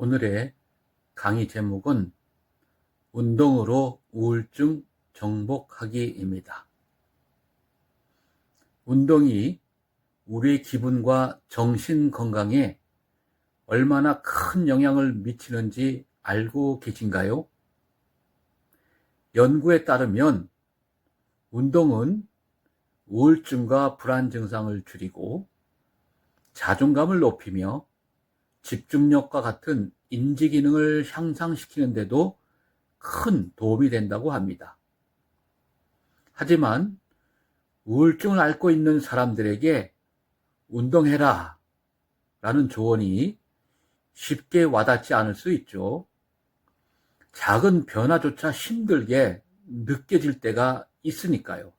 오늘의 강의 제목은 운동으로 우울증 정복하기입니다. 운동이 우리의 기분과 정신 건강에 얼마나 큰 영향을 미치는지 알고 계신가요? 연구에 따르면 운동은 우울증과 불안 증상을 줄이고 자존감을 높이며 집중력과 같은 인지 기능을 향상시키는데도 큰 도움이 된다고 합니다. 하지만 우울증을 앓고 있는 사람들에게 운동해라 라는 조언이 쉽게 와닿지 않을 수 있죠. 작은 변화조차 힘들게 느껴질 때가 있으니까요.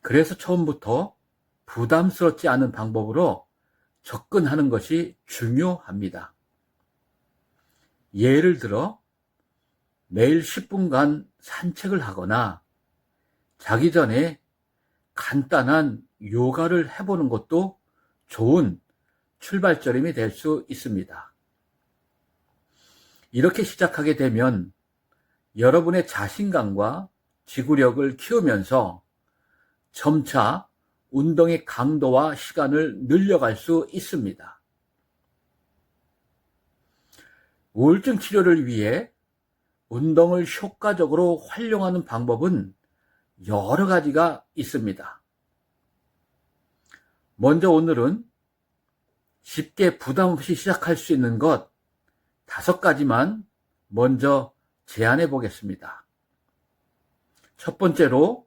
그래서 처음부터 부담스럽지 않은 방법으로 접근하는 것이 중요합니다. 예를 들어 매일 10분간 산책을 하거나 자기 전에 간단한 요가를 해보는 것도 좋은 출발점이 될 수 있습니다. 이렇게 시작하게 되면 여러분의 자신감과 지구력을 키우면서 점차 운동의 강도와 시간을 늘려갈 수 있습니다. 우울증 치료를 위해 운동을 효과적으로 활용하는 방법은 여러 가지가 있습니다. 먼저 오늘은 쉽게 부담 없이 시작할 수 있는 것 다섯 가지만 먼저 제안해 보겠습니다. 첫 번째로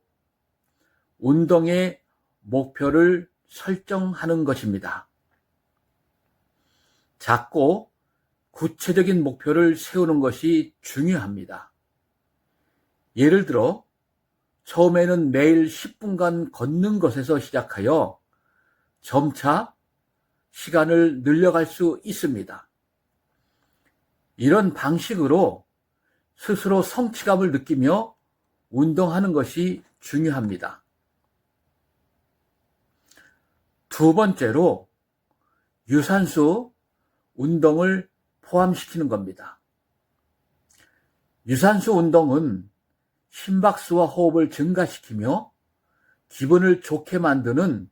운동의 목표를 설정하는 것입니다. 작고 구체적인 목표를 세우는 것이 중요합니다. 예를 들어, 처음에는 매일 10분간 걷는 것에서 시작하여 점차 시간을 늘려갈 수 있습니다. 이런 방식으로 스스로 성취감을 느끼며 운동하는 것이 중요합니다. 두 번째로 유산소 운동을 포함시키는 겁니다. 유산소 운동은 심박수와 호흡을 증가시키며 기분을 좋게 만드는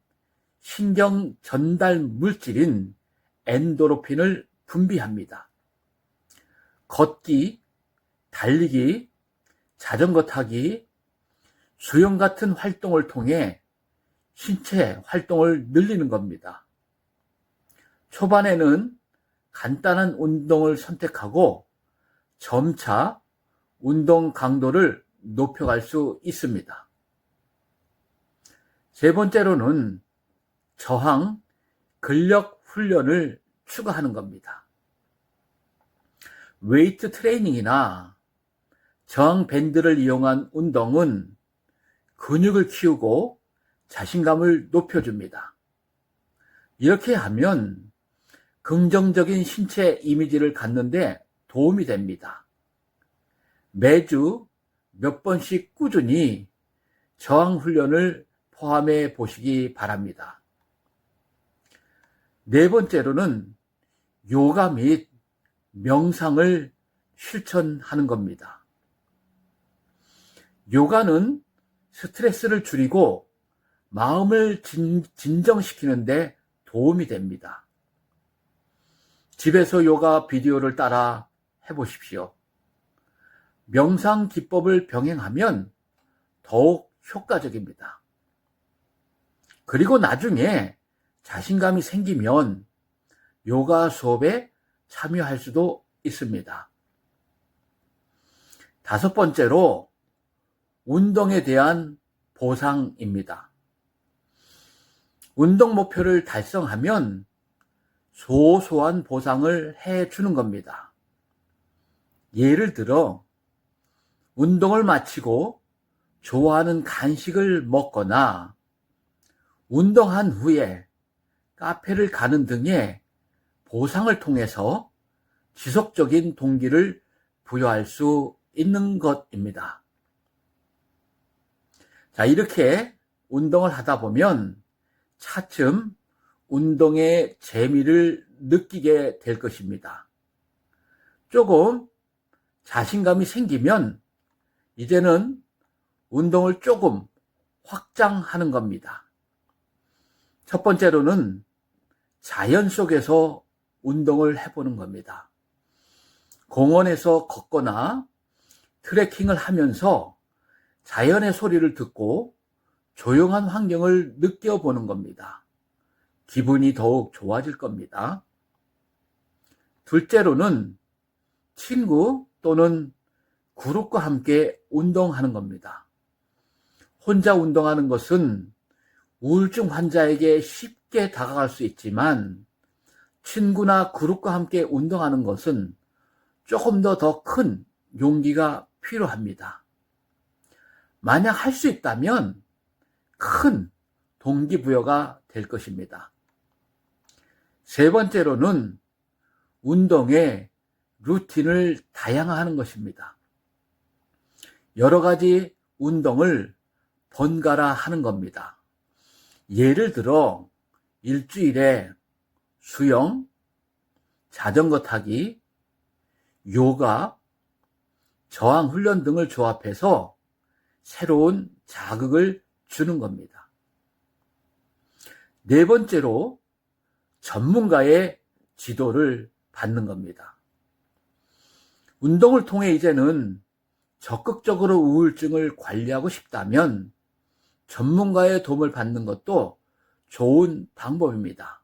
신경 전달 물질인 엔도로핀을 분비합니다. 걷기, 달리기, 자전거 타기, 수영 같은 활동을 통해 신체 활동을 늘리는 겁니다. 초반에는 간단한 운동을 선택하고 점차 운동 강도를 높여갈 수 있습니다. 세 번째로는 저항, 근력 훈련을 추가하는 겁니다. 웨이트 트레이닝이나 저항 밴드를 이용한 운동은 근육을 키우고 자신감을 높여줍니다. 이렇게 하면 긍정적인 신체 이미지를 갖는데 도움이 됩니다. 매주 몇 번씩 꾸준히 저항 훈련을 포함해 보시기 바랍니다. 네 번째로는 요가 및 명상을 실천하는 겁니다. 요가는 스트레스를 줄이고 마음을 진, 진정시키는데 도움이 됩니다. 집에서 요가 비디오를 따라 해보십시오. 명상 기법을 병행하면 더욱 효과적입니다. 그리고 나중에 자신감이 생기면 요가 수업에 참여할 수도 있습니다. 다섯 번째로 운동에 대한 보상입니다. 운동 목표를 달성하면 소소한 보상을 해 주는 겁니다. 예를 들어, 운동을 마치고 좋아하는 간식을 먹거나 운동한 후에 카페를 가는 등의 보상을 통해서 지속적인 동기를 부여할 수 있는 것입니다. 자, 이렇게 운동을 하다 보면 차츰 운동의 재미를 느끼게 될 것입니다. 조금 자신감이 생기면 이제는 운동을 조금 확장하는 겁니다. 첫 번째로는 자연 속에서 운동을 해보는 겁니다. 공원에서 걷거나 트레킹을 하면서 자연의 소리를 듣고 조용한 환경을 느껴보는 겁니다. 기분이 더욱 좋아질 겁니다. 둘째로는 친구 또는 그룹과 함께 운동하는 겁니다. 혼자 운동하는 것은 우울증 환자에게 쉽게 다가갈 수 있지만 친구나 그룹과 함께 운동하는 것은 조금 더 더 큰 용기가 필요합니다. 만약 할 수 있다면 큰 동기부여가 될 것입니다. 세 번째로는 운동의 루틴을 다양화하는 것입니다. 여러 가지 운동을 번갈아 하는 겁니다. 예를 들어 일주일에 수영, 자전거 타기, 요가, 저항 훈련 등을 조합해서 새로운 자극을 주는 겁니다. 네 번째로 전문가의 지도를 받는 겁니다. 운동을 통해 이제는 적극적으로 우울증을 관리하고 싶다면 전문가의 도움을 받는 것도 좋은 방법입니다.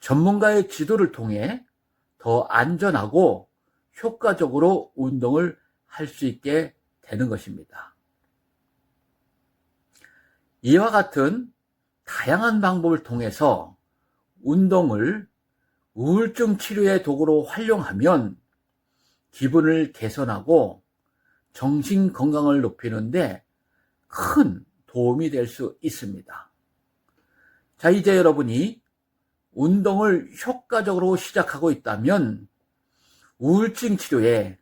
전문가의 지도를 통해 더 안전하고 효과적으로 운동을 할 수 있게 되는 것입니다. 이와 같은 다양한 방법을 통해서 운동을 우울증 치료의 도구로 활용하면 기분을 개선하고 정신 건강을 높이는데 큰 도움이 될 수 있습니다. 자, 이제 여러분이 운동을 효과적으로 시작하고 있다면 우울증 치료에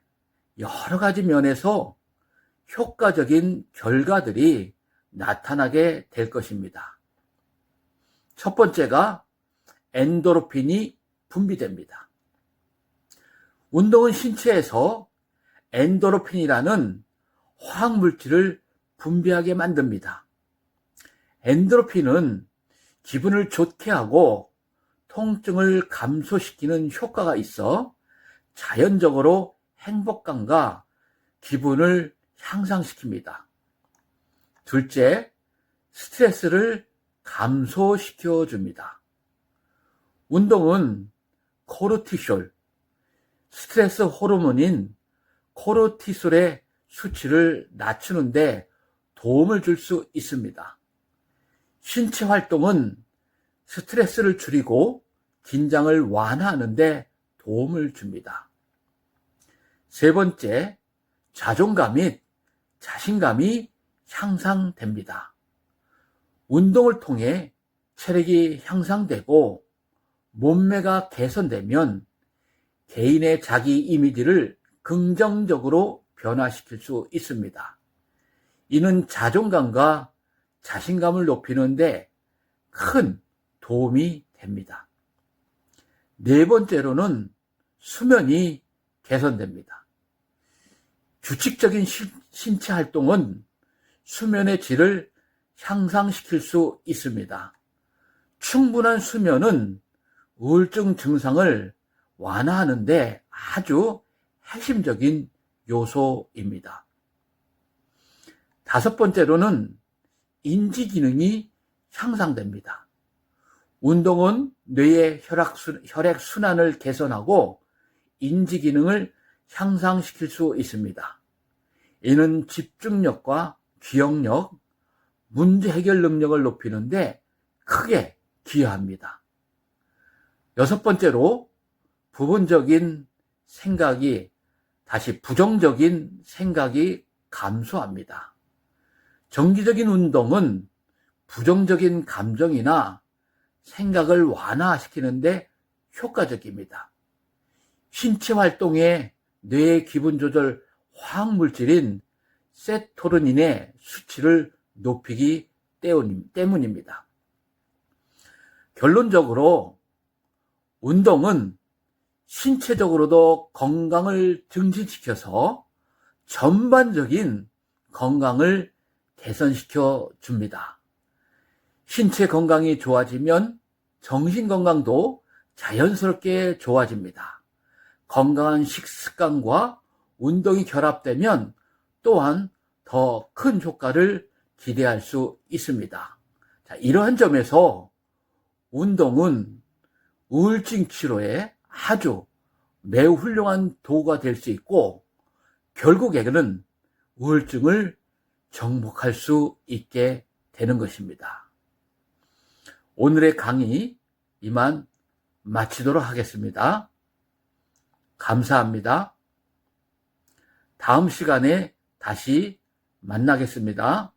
여러 가지 면에서 효과적인 결과들이 나타나게 될 것입니다. 첫 번째가 엔도르핀이 분비됩니다. 운동은 신체에서 엔도르핀이라는 화학물질을 분비하게 만듭니다. 엔도르핀은 기분을 좋게 하고 통증을 감소시키는 효과가 있어 자연적으로 행복감과 기분을 향상시킵니다. 둘째, 스트레스를 감소시켜 줍니다. 운동은 코르티솔, 스트레스 호르몬인 코르티솔의 수치를 낮추는데 도움을 줄 수 있습니다. 신체 활동은 스트레스를 줄이고 긴장을 완화하는데 도움을 줍니다. 세 번째, 자존감 및 자신감이 향상됩니다. 운동을 통해 체력이 향상되고 몸매가 개선되면 개인의 자기 이미지를 긍정적으로 변화시킬 수 있습니다. 이는 자존감과 자신감을 높이는데 큰 도움이 됩니다. 네 번째로는 수면이 개선됩니다. 규칙적인 신체 활동은 수면의 질을 향상시킬 수 있습니다. 충분한 수면은 우울증 증상을 완화하는데 아주 핵심적인 요소입니다. 다섯 번째로는 인지 기능이 향상됩니다. 운동은 뇌의 혈액 순환을 개선하고 인지 기능을 향상시킬 수 있습니다. 이는 집중력과 기억력, 문제 해결 능력을 높이는데 크게 기여합니다. 여섯 번째로 부분적인 생각이 다시 부정적인 생각이 감소합니다. 정기적인 운동은 부정적인 감정이나 생각을 완화시키는데 효과적입니다. 신체 활동에 뇌의 기분 조절 화학 물질인 세토르닌의 수치를 높이기 때문입니다. 결론적으로 운동은 신체적으로도 건강을 증진시켜서 전반적인 건강을 개선시켜 줍니다. 신체 건강이 좋아지면 정신 건강도 자연스럽게 좋아집니다. 건강한 식습관과 운동이 결합되면 또한 더 큰 효과를 기대할 수 있습니다. 자, 이러한 점에서 운동은 우울증 치료에 아주 매우 훌륭한 도구가 될 수 있고 결국에는 우울증을 정복할 수 있게 되는 것입니다. 오늘의 강의 이만 마치도록 하겠습니다. 감사합니다. 다음 시간에 다시 만나겠습니다.